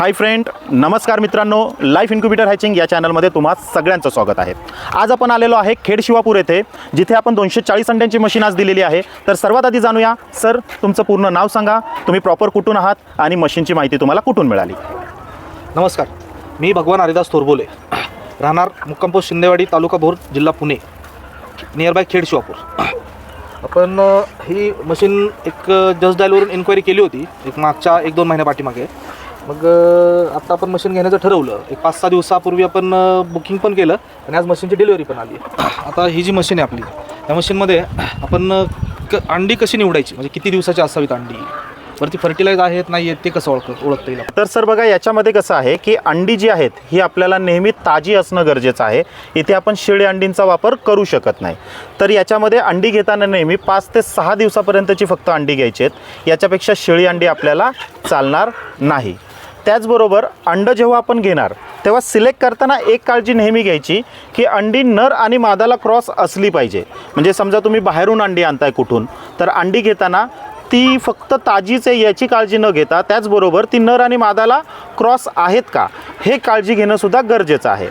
Hi friend नमस्कार मित्रांनो life incubator hatching या चॅनलमध्ये तुम्हा सगळ्यांचं स्वागत आहे. आज आपण आलेलो आहे खेड शिवापूर येथे जिथे आपण दोनशे चाळीस अंड्यांची मशीन आज दिलेली आहे. तर सर्वात आधी जाणूया. सर तुमचं पूर्ण नाव सांगा. तुम्ही प्रॉपर कुठून आहात आणि मशीनची माहिती तुम्हाला कुठून मिळाली? नमस्कार. मी भगवान हरिदास थोरबोले. राहणार मुक्काम शिंदेवाडी तालुका भोर जिल्हा पुणे नियर बाय खेड शिवापूर. आपण ही मशीन एक जस्ट डायलवरून इन्क्वायरी केली होती. एक मागच्या एक दोन महिन्या पाठीमागे. मग अ, आता आपण मशीन घेण्याचं ठरवलं. एक पाच सहा दिवसापूर्वी आपण बुकिंग पण केलं आणि आज मशीनची डिलिव्हरी पण आली. आता ही जी मशीन आहे आपली या मशीनमध्ये आपण अ, क अंडी कशी निवडायची? म्हणजे किती दिवसाची असावीत अंडी? वरती फर्टिलाइज आहेत नाही आहेत ते कसं ओळख ओळखता येईल? तर सर बघा याच्यामध्ये कसं आहे की अंडी जी आहेत ही आपल्याला नेहमी ताजी असणं गरजेचं आहे. इथे आपण शिळे अंडींचा वापर करू शकत नाही. तर याच्यामध्ये अंडी घेताना नेहमी पाच ते सहा दिवसापर्यंतची फक्त अंडी घ्यायची आहेत. याच्यापेक्षा शिळी अंडी आपल्याला चालणार नाही. त्याचबरोबर अंडं जेव्हा आपण घेणार तेव्हा सिलेक्ट करताना एक काळजी नेहमी घ्यायची की अंडी नर आणि मादाला क्रॉस असली पाहिजे. म्हणजे समजा तुम्ही बाहेरून अंडी आणताय कुठून तर अंडी घेताना ती फक्त ताजीच आहे याची काळजी न घेता त्याचबरोबर ती नर आणि मादाला क्रॉस आहेत का हे काळजी घेणंसुद्धा गरजेचं आहे.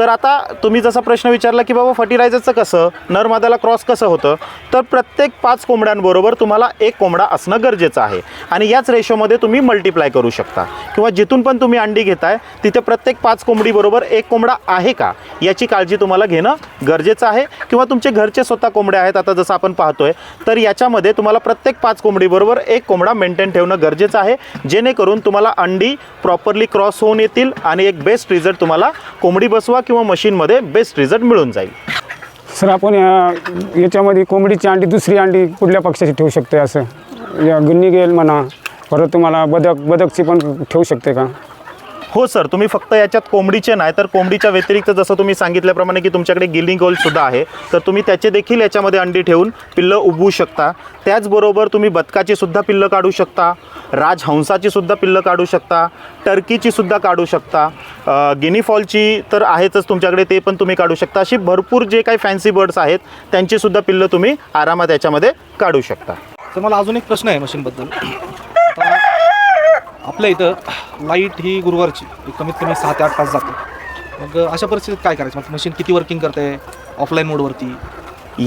तर आता तुम्ही जसा प्रश्न विचारला की बाबा फर्टिलायझरचं कसं नरमादाला क्रॉस कसं होतं तर प्रत्येक पाच कोंबड्यांबरोबर तुम्हाला एक कोंबडा असणं गरजेचं आहे. आणि याच रेशोमध्ये तुम्ही मल्टिप्लाय करू शकता. किंवा जिथून पण तुम्ही अंडी घेताय तिथे प्रत्येक पाच कोंबडीबरोबर एक कोंबडा आहे का? याची काळजी तुम्हाला घेणं गरजेचं आहे. किंवा तुमचे घरचे स्वतः कोंबडे आहेत आता जसं आपण पाहतोय तर याच्यामध्ये तुम्हाला प्रत्येक पाच कोंबडीबरोबर एक कोंबडा मेंटेन ठेवणं गरजेचं आहे. जेणेकरून तुम्हाला अंडी प्रॉपरली क्रॉस होऊन येतील आणि एक बेस्ट रिझल्ट तुम्हाला कोंबडी बसवा किंवा मशीनमध्ये बेस्ट रिझल्ट मिळून जाईल. सर आपण या- याच्यामध्ये कोंबडीची अंडी दुसरी अंडी कुठल्या पक्षाची ठेवू शकते असं? या गुन्नी गेल म्हणा परत तुम्हाला बदक बदकची पण ठेवू शकते का? हो सर तुम्ही फक्त याच्यात कोंबडीचे नाही तर कोंबडीच्या व्यतिरिक्त जसं तुम्ही सांगितल्याप्रमाणे की तुमच्याकडे गिलिंग सुद्धा आहे तर तुम्ही त्याचे देखील याच्यामध्ये अंडी ठेवून पिल्लं उबवू शकता. त्याचबरोबर तुम्ही बदकाची सुद्धा पिल्लं काढू शकता राजहंसाची सुद्धा पिल्लं काढू शकता टर्कीची सुद्धा काढू शकता. गिनीफॉलची तर आहेतच तुमच्याकडे ते पण तुम्ही काढू शकता. अशी भरपूर जे काही फॅन्सी बर्ड्स आहेत त्यांची सुद्धा पिल्लं तुम्ही आरामात याच्यामध्ये काढू शकता. तर मला अजून एक प्रश्न आहे मशीनबद्दल. आपल्या इथं लाइट ही गुरुवारची कमीत कमी सहा ते आठ तास जाते. मग अशा परिस्थितीत काय करायचं? मग मशीन किती वर्किंग करते? ऑफलाईन मोडवरती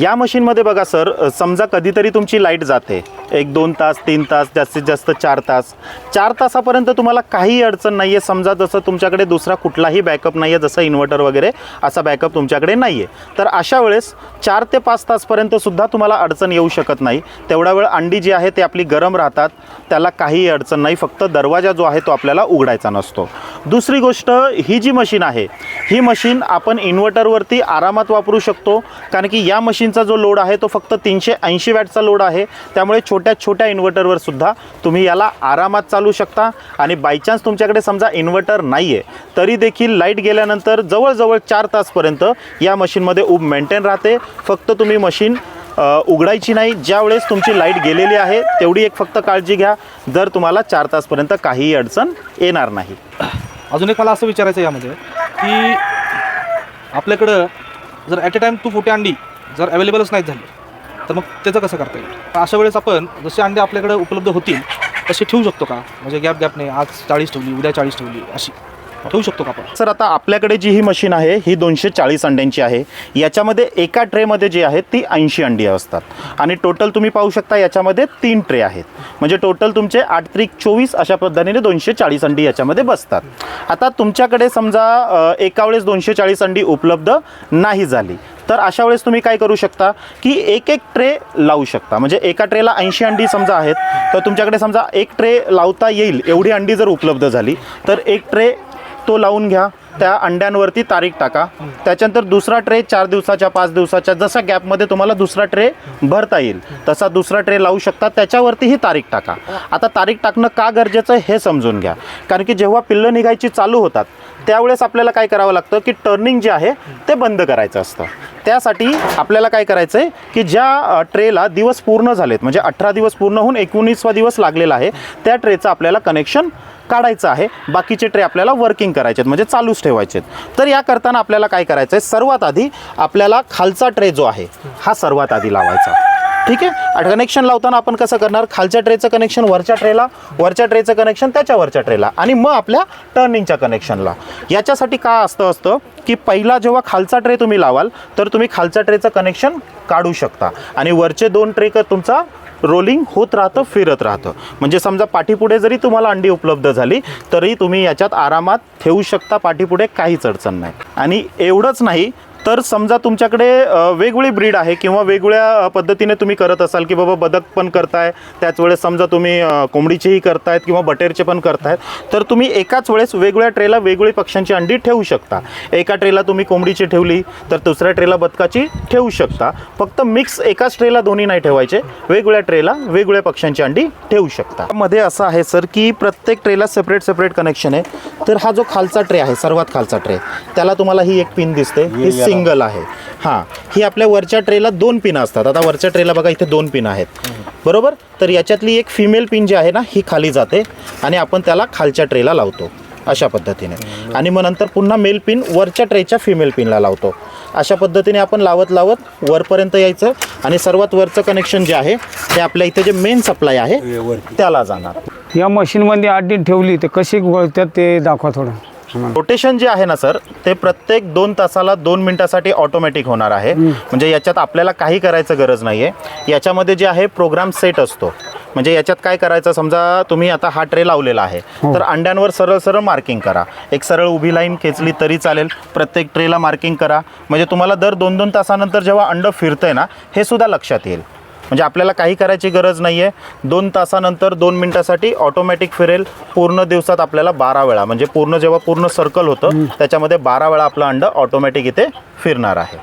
या मशीनमध्ये बघा सर समजा कधीतरी तुमची लाइट जाते. एक दोन तास तीन तास जास्तीत जास्त चार तास. चार तासापर्यंत तुम्हाला काही अडचण नाही आहे समजा जसं तुमच्याकडे दुसरा कुठलाही बॅकअप नाही आहे जसं इन्व्हर्टर वगैरे असा बॅकअप तुमच्याकडे नाही आहे तर अशा वेळेस चार ते पाच तासपर्यंत सुद्धा तुम्हाला अडचण येऊ शकत नाही. तेवढा वेळ अंडी जी आहे ते आपली गरम राहतात. त्याला काहीही अडचण नाही. फक्त दरवाजा जो आहे तो आपल्याला उघडायचा नसतो. दुसरी गोष्ट ही जी मशीन आहे ही मशीन आपण इन्व्हर्टरवरती आरामात वापरू शकतो. कारण की या मशीनचा जो लोड आहे तो फक्त तीनशे ऐंशी वॅटचा लोड आहे. त्यामुळे छोट्या छोट्या इन्व्हर्टरवर सुद्धा तुम्ही याला आरामात चालू शकता. आणि बायचान्स तुमच्याकडे समजा इन्व्हर्टर नाही आहे तरी देखील लाइट गेल्यानंतर जवळजवळ चार तासपर्यंत या मशीनमध्ये उब मेंटेन राहते. फक्त तुम्ही मशीन उघडायची नाही. ज्यावेळेस तुमची लाइट गेलेली आहे तेवढी एक फक्त काळजी घ्या. जर तुम्हाला चार तासपर्यंत काहीही अडचण येणार नाही. अजून एक मला असं विचारायचं आहे यामध्ये की आपल्याकडं जर ॲट अ टाईम तू फुटे अंडी जर अवेलेबलच नाही झाली तर मग त्याचं कसं करता येईल? तर अशा वेळेस आपण जसे अंडे आपल्याकडे उपलब्ध होतील तसे ठेवू शकतो का? म्हणजे गॅप गॅप नाही आज चाळीस ठेवली उद्या चाळीस ठेवली अशी. ठेवू शकतो का आपण? सर आता आपल्याकडे जी ही मशीन आहे ही दोनशे चाळीस अंड्यांची आहे. याच्यामध्ये एका ट्रेमध्ये जी आहेत ती ऐंशी अंडी असतात. आणि टोटल तुम्ही पाहू शकता याच्यामध्ये तीन ट्रे आहेत. म्हणजे टोटल तुमचे आठ त्रिक चोवीस अशा पद्धतीने दोनशे चाळीस अंडी याच्यामध्ये बसतात. आता तुमच्याकडे समजा एका वेळेस दोनशे चाळीस अंडी उपलब्ध नाही झाली. तर अशा वेळेस तुम्ही काय करू शकता की एक एक ट्रे लावू शकता. म्हणजे एका ट्रेला ऐंशी अंडी समजा आहेत तर तुमच्याकडे समजा एक ट्रे लावता येईल एवढी अंडी जर उपलब्ध झाली तर एक ट्रे तो लावून घ्या. त्या अंड्यांवरती तारीख टाका. त्याच्यानंतर दुसरा ट्रे चार दिवसाच्या पाच दिवसाच्या जसा गॅपमध्ये तुम्हाला दुसरा ट्रे भरता येईल तसा दुसरा ट्रे लावू शकता. त्याच्यावरतीही तारीख टाका. आता तारीख टाकणं का गरजेचं आहे हे समजून घ्या. कारण की जेव्हा पिल्लं निघायची चालू होतात त्यावेळेस आपल्याला काय करावं लागतं की टर्निंग जे आहे ते बंद करायचं असतं. त्यासाठी आपल्याला काय करायचं आहे की ज्या ट्रेला दिवस पूर्ण झालेत म्हणजे अठरा दिवस पूर्ण होऊन एकोणीसवा दिवस लागलेला आहे त्या ट्रेचं आपल्याला कनेक्शन काढायचं आहे. बाकीचे ट्रे आपल्याला वर्किंग करायचे आहेत म्हणजे चालूच ठेवायचे आहेत तर या करताना आपल्याला काय करायचं आहे सर्वात आधी आपल्याला खालचा ट्रे जो आहे हा सर्वात आधी लावायचा. ठीक आहे? कनेक्शन लावताना आपण कसं करणार? खालच्या ट्रेचं कनेक्शन वरच्या ट्रेला वरच्या ट्रेचं कनेक्शन त्याच्या वरच्या ट्रेला आणि मग आपल्या टर्निंगच्या कनेक्शनला याच्यासाठी काय असतं असतं की पहिला जेव्हा खालचा ट्रे तुम्ही लावाल तर तुम्ही खालच्या ट्रेचं कनेक्शन काढू शकता. आणि वरचे दोन ट्रे तुमचा रोलिंग होत राहतं फिरत राहतं. म्हणजे समजा पाठीपुढे जरी तुम्हाला अंडी उपलब्ध झाली तरी तुम्ही याच्यात आरामात ठेवू शकता पाठीपुढे काहीच अडचण नाही. आणि एवढंच नाही तर समजा तुमच्याकडे वेगवेगळी ब्रीड आहे किंवा वेगवेगळ्या पद्धतीने तुम्ही करत असाल की बाबा बदक पण करताय त्याच वेळेस समजा तुम्ही कोंबडीचेही करतायत किंवा बटेरचे पण करतायत तर तुम्ही एकाच वेळेस वेगवेगळ्या ट्रेला वेगवेगळी पक्ष्यांची अंडी ठेवू शकता. एका ट्रेला तुम्ही कोंबडीची ठेवली तर दुसऱ्या ट्रेला बदकाची ठेवू शकता. फक्त मिक्स एकाच ट्रेला दोन्ही नाही ठेवायचे वेगवेगळ्या ट्रेला वेगवेगळ्या पक्ष्यांची अंडी ठेवू शकता. मध्ये असं आहे सर की प्रत्येक ट्रेला सेपरेट सेपरेट कनेक्शन आहे. तर हा जो खालचा ट्रे आहे सर्वात खालचा ट्रे त्याला तुम्हाला ही एक पिन दिसते. ही सिंगल आहे. हां ही आपल्या वरच्या ट्रेला दोन पिन असतात. आता वरच्या ट्रेला बघा इथे दोन पिन आहेत. बरोबर? तर याच्यातली एक फिमेल पिन जी आहे ना ही खाली जाते आणि आपण त्याला खालच्या ट्रेला लावतो अशा पद्धतीने. आणि मग नंतर पुन्हा मेल पिन वरच्या ट्रेच्या फिमेल पिनला लावतो. अशा पद्धतीने आपण लावत लावत वरपर्यंत यायचं आणि सर्वात वरचं कनेक्शन जे आहे ते आपल्या इथे जे मेन सप्लाय आहे त्याला जाणार. या मशीनमध्ये आडी ठेवली तर कशी वळतात ते दाखवा थोडं. रोटेशन जे आहे ना सर ते प्रत्येक दोन तासाला दोन मिनिटासाठी ऑटोमॅटिक होणार आहे. म्हणजे याच्यात आपल्याला काही करायचं गरज नाही आहे याच्यामध्ये जे आहे प्रोग्राम सेट असतो. म्हणजे याच्यात काय करायचं समजा तुम्ही आता हा ट्रे लावलेला आहे. तर अंड्यांवर सरळ सरळ मार्किंग करा. एक सरळ उभी लाईन खेचली तरी चालेल. प्रत्येक ट्रेला मार्किंग करा. म्हणजे तुम्हाला दर दोन दोन तासानंतर जेव्हा अंड फिरतंय ना हे सुद्धा लक्षात येईल. म्हणजे आपल्याला काही करायची गरज नाही आहे दोन तासानंतर दोन मिनटासाठी ऑटोमॅटिक फिरेल. पूर्ण दिवसात आपल्याला बारा वेळा. म्हणजे पूर्ण जेव्हा पूर्ण सर्कल होतं त्याच्यामध्ये बारा वेळा आपलं अंड ऑटोमॅटिक इथे फिरणार आहे.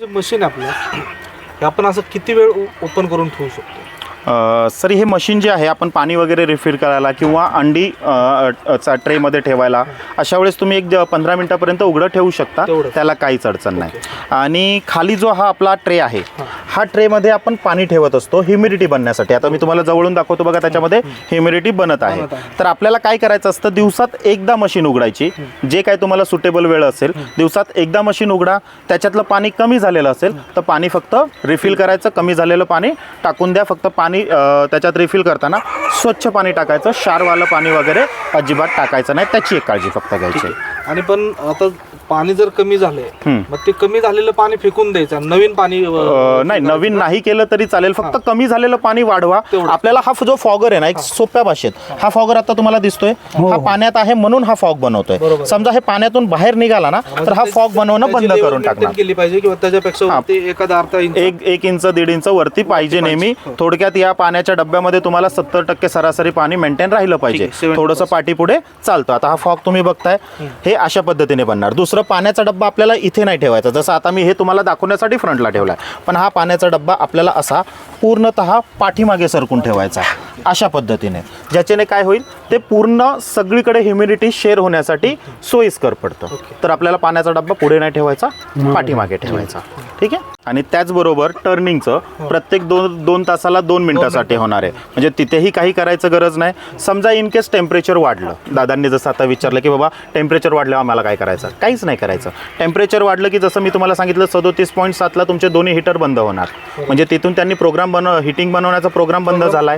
जे मशीन आपलं हे आपण असं किती वेळ ओपन करून ठेवू शकतो? सर हे मशीन जे आहे आपण पाणी वगैरे रिफिल करायला किंवा अंडी चा ट्रेमध्ये ठेवायला अशा वेळेस तुम्ही एक पंधरा मिनटापर्यंत उघडं ठेवू शकता. त्याला काहीच अडचण नाही. आणि खाली जो हा आपला ट्रे आहे हा. ट्रेमध्ये आपण पाणी ठेवत असतो ह्युमिडिटी बनण्यासाठी. आता मी तुम्हाला जवळून दाखवतो बघा त्याच्यामध्ये ह्युमिडिटी बनत आहे. बनत आहे. तर आपल्याला काय करायचं असतं दिवसात एकदा मशीन उघडायची. जे काय तुम्हाला सुटेबल वेळ असेल दिवसात एकदा मशीन उघडा त्याच्यातलं पाणी कमी झालेलं असेल तर पाणी फक्त रिफिल करायचं कमी झालेलं पाणी टाकून द्या फक्त पाणी आणि त्याच्यात रिफिल करताना स्वच्छ पाणी टाकायचं क्षारवालं पाणी वगैरे अजिबात टाकायचं नाही. त्याची एक काळजी फक्त घ्यायची. आणि पण आता पाणी जर कमी झालंय. मग ते कमी झालेलं पाणी फेकून द्यायचं नवीन पाणी नाही नवीन नाही केलं तरी चालेल. फक्त कमी झालेलं पाणी वाढवा. आपल्याला हा जो फॉगर आहे ना एक सोप्या भाषेत हा. फॉगर आता तुम्हाला दिसतोय. हा. पाण्यात आहे म्हणून हा फॉग बनवतोय. समजा हे पाण्यातून बाहेर निघाला ना तर हा फॉग बनवणं बंद करून टाकणार. केली पाहिजे किंवा त्याच्यापेक्षा हा. एखादा अर्धा एक एक इंच दीड इंच वरती पाहिजे नेहमी. थोडक्यात या पाण्याच्या डब्यामध्ये तुम्हाला सत्तर टक्के सरासरी पाणी मेंटेन राहिलं पाहिजे ठीक आहे, 70% थोडंसं पाठी पुढे चालतं. आता हा फॉग तुम्ही बघताय. हे अशा पद्धतीने बनणार. दुसरं पाण्याचा डब्बा आपल्याला इथे नाही ठेवायचा. जसं आता मी हे तुम्हाला दाखवण्यासाठी फ्रंटला ठेवला आहे पण हा पाण्याचा डब्बा आपल्याला असा पूर्णतः पाठीमागे सरकून ठेवायचा अशा पद्धतीने. ज्याच्याने काय होईल? ते पूर्ण सगळीकडे ह्युमिडिटी शेअर होण्यासाठी सोयीस्कर पडतं. तर आपल्याला पाण्याचा डब्बा पुढे नाही ठेवायचा पाठीमागे ठेवायचा. ठीक आहे? आणि त्याचबरोबर टर्निंगचं प्रत्येक दोन दोन तासाला दोन मिनिटासाठी होणार आहे. म्हणजे तिथेही काही करायचं गरज नाही. समजा इन केस टेम्परेचर वाढलं. दादांनी जसं आता विचारलं की बाबा टेम्परेचर वाढलं आम्हाला काय करायचं? काहीच नाही करायचं. टेम्परेचर वाढलं की जसं मी तुम्हाला सांगितलं सदोतीस पॉईंट सातला तुमचे दोन्ही हिटर बंद होणार. म्हणजे तिथून त्यांनी प्रोग्राम बनव हिटिंग बनवण्याचा प्रोग्राम बंद झाला.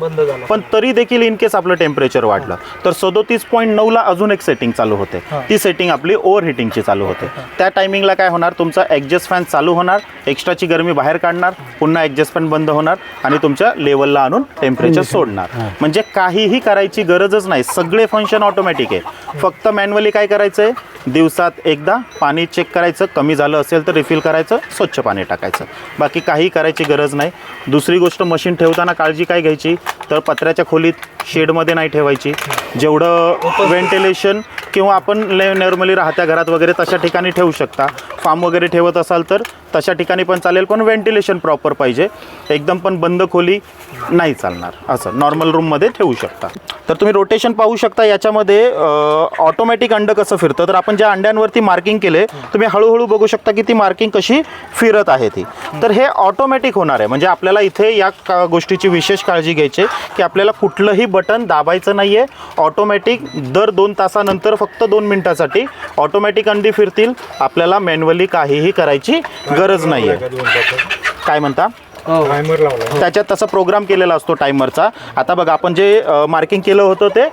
पण तरी देखील इन केस आपलं टेम्परेचर वाढलं. तर सदोतीस पॉईंट नऊला अजून एक सेटिंग चालू होते. ती सेटिंग आपली ओव्हर हिटिंगची चालू होते. त्या टायमिंगला काय होणार? तुमचा ॲडजस्ट फॅन चालू होणार. एक्स्ट्राची गरमी बाहेर काढणार. पुन्हा ॲडजस्ट फॅन बंद होणार आणि तुमच्या लेवलला आणून टेम्परेचर सोडणार. म्हणजे काहीही करायची गरजच नाही. सगळे फंक्शन ऑटोमॅटिक आहे. फक्त मॅन्युअली काय करायचं आहे दिवसात एकदा पाणी चेक करायचं कमी झालं असेल तर रिफिल करायचं स्वच्छ पाणी टाकायचं. बाकी काही करायची गरज नाही. दुसरी गोष्ट मशीन ठेवताना काळजी काय घ्यायची? तर पत्र्याच्या खोलीत शेडमध्ये नाही ठेवायची. जेवढं व्हेंटिलेशन किंवा आपण नॉर्मली राहत्या घरात वगैरे तशा ठिकाणी ठेवू शकता. फार्म वगैरे ठेवत असाल तर तशा ठिकाणी पण चालेल पण व्हेंटिलेशन प्रॉपर पाहिजे. एकदम पण बंद खोली नाही चालणार. असं नॉर्मल रूममध्ये ठेवू शकता. तर तुम्ही रोटेशन पाहू शकता याच्यामध्ये ऑटोमॅटिक अंड कसं फिरतं? तर आपण ज्या अंड्यांवरती मार्किंग केले तुम्ही हळूहळू बघू शकता की ती मार्किंग कशी फिरत आहे ती. तर हे ऑटोमॅटिक होणार आहे. म्हणजे आपल्याला इथे या का गोष्टीची विशेष काळजी घ्यायची आहे की आपल्याला कुठलंही बटन दाबायचं नाही आहे ऑटोमॅटिक दर दोन तासानंतर फक्त दोन मिनटासाठी ऑटोमॅटिक अंडी फिरतील. आपल्याला मॅन्युअली काहीही करायची गरज नाही आहे काय म्हणता? टायमर लावला त्याच्यात तसा प्रोग्राम केलेला असतो टायमरचा आता बघा आपण जे मार्किंग केलं होतं ते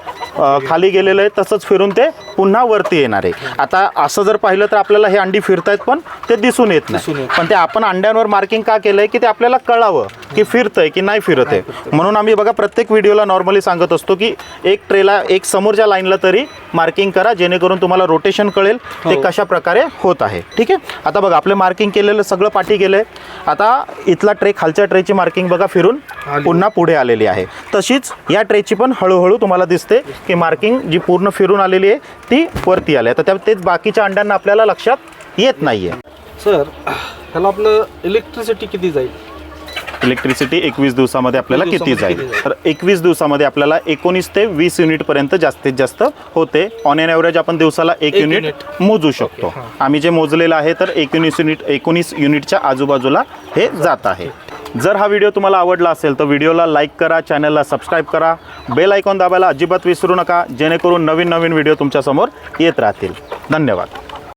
खाली गेलेलं आहे तसंच फिरून ते पुन्हा वरती येणार आहे. आता असं जर पाहिलं तर आपल्याला हे अंडी फिरतायत पण ते दिसून येत नाही. पण ते आपण अंड्यांवर मार्किंग का केलंय की ते आपल्याला कळावं की फिरतंय की नाही फिरत आहे. म्हणून आम्ही बघा प्रत्येक व्हिडिओला नॉर्मली सांगत असतो की एक ट्रेला एक समोरच्या लाईनला तरी मार्किंग करा जेणेकरून तुम्हाला रोटेशन कळेल ते हो. कशा प्रकारे होत आहे. ठीक आहे? आता बघा आपलं मार्किंग केलेलं सगळं पाठी गेलंय. आता इथला ट्रे खालच्या ट्रेची मार्किंग बघा फिरून. पुन्हा पुढे आलेली आहे. तशीच या ट्रेची पण हळूहळू तुम्हाला दिसते की मार्किंग जी पूर्ण फिरून आलेली आहे ती वरती आली आहे. तर त्या तेच बाकीच्या अंड्यांना आपल्याला लक्षात येत नाही आहे सर ह्याला आपलं इलेक्ट्रिसिटी किती जाईल? इलेक्ट्रिसिटी एकवीस दिवसामध्ये आपल्याला किती जाईल? तर एकवीस दिवसामध्ये आपल्याला एकोणीस ते वीस युनिटपर्यंत जास्तीत जास्त होते. ऑन एन ॲव्हरेज आपण दिवसाला एक युनिट. मोजू शकतो. आम्ही जे मोजलेलं आहे तर एकोणीस युनिट एकोणीस युनिटच्या आजूबाजूला हे जात आहे. जर हा व्हिडिओ तुम्हाला आवडला असेल तर व्हिडिओला लाईक करा चॅनलला सबस्क्राईब करा. बेल ऐकॉन दाबायला अजिबात विसरू नका जेणेकरून नवीन नवीन व्हिडिओ तुमच्यासमोर येत राहतील. धन्यवाद.